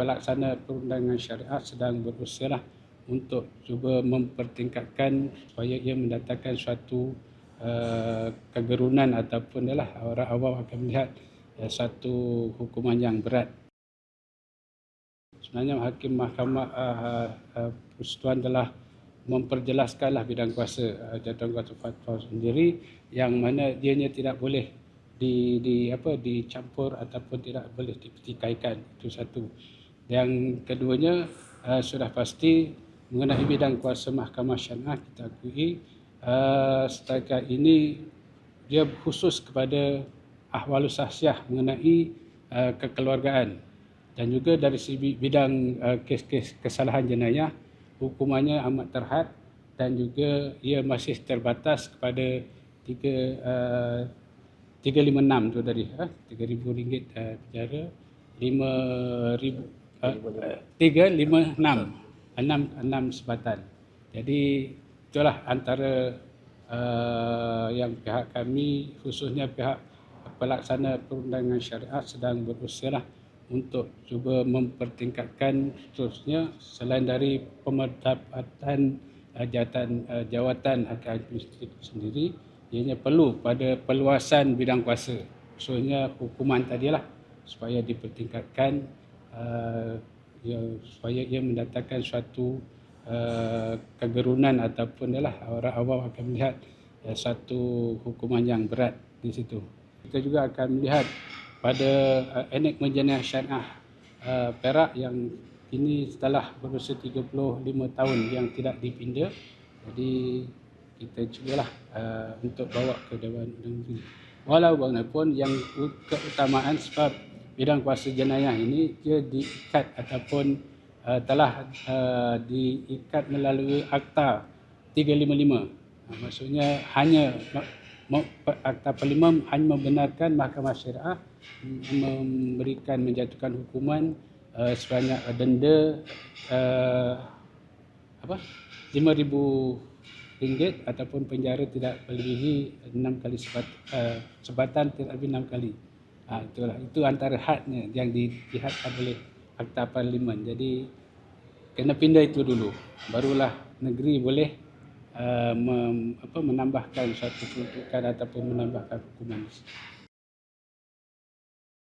pelaksana perundangan syariah sedang berusaha untuk cuba mempertingkatkan supaya ia mendatangkan suatu uh, kegerunan ataupun adalah orang awam akan melihat uh, satu hukuman yang berat. Sebenarnya Hakim Mahkamah uh, uh, Persekutuan telah memperjelaskanlah bidang kuasa uh, jatuh kuasa fatwa sendiri yang mana dianya tidak boleh di di apa dicampur ataupun tidak boleh dipertikaikan itu satu. Yang keduanya uh, sudah pasti mengenai bidang kuasa mahkamah syariah kita akui uh, setakat ini dia khusus kepada ahwal sahsiah mengenai uh, kekeluargaan dan juga dari segi bidang uh, kes-kes kesalahan jenayah hukumannya amat terhad dan juga ia masih terbatas kepada tiga uh, 356 tu tadi ha 3000 ringgit uh, penjara 5000 uh, 356 enam. Enam sebatan. Jadi itulah antara uh, yang pihak kami khususnya pihak pelaksana perundangan syariah sedang berusaha untuk cuba mempertingkatkan seterusnya selain dari pemerdapatan uh, jawatan uh, jawatan hakim administratif sendiri ianya perlu pada perluasan bidang kuasa. Khususnya hukuman tadilah supaya dipertingkatkan uh, ya, supaya ia mendatangkan suatu uh, kegerunan ataupun adalah orang awam akan melihat uh, satu hukuman yang berat di situ. Kita juga akan melihat pada uh, enek menjenayah syariah uh, Perak yang ini setelah berusia 35 tahun yang tidak dipinda. Jadi kita cubalah uh, untuk bawa ke Dewan Undang. Walau bagaimanapun yang keutamaan sebab bidang kuasa jenayah ini dia diikat ataupun uh, telah uh, diikat melalui Akta 355. Uh, maksudnya hanya Akta Parlimen hanya membenarkan Mahkamah Syariah memberikan menjatuhkan hukuman uh, sebanyak denda uh, apa 5000 ringgit ataupun penjara tidak melebihi enam kali sebat, uh, sebatan tidak lebih enam kali. Ha, itulah itu antara hadnya yang dilihatkan oleh Akta Parlimen. Jadi kena pindah itu dulu. Barulah negeri boleh uh, mem, apa, menambahkan satu peruntukan ataupun menambahkan hukuman.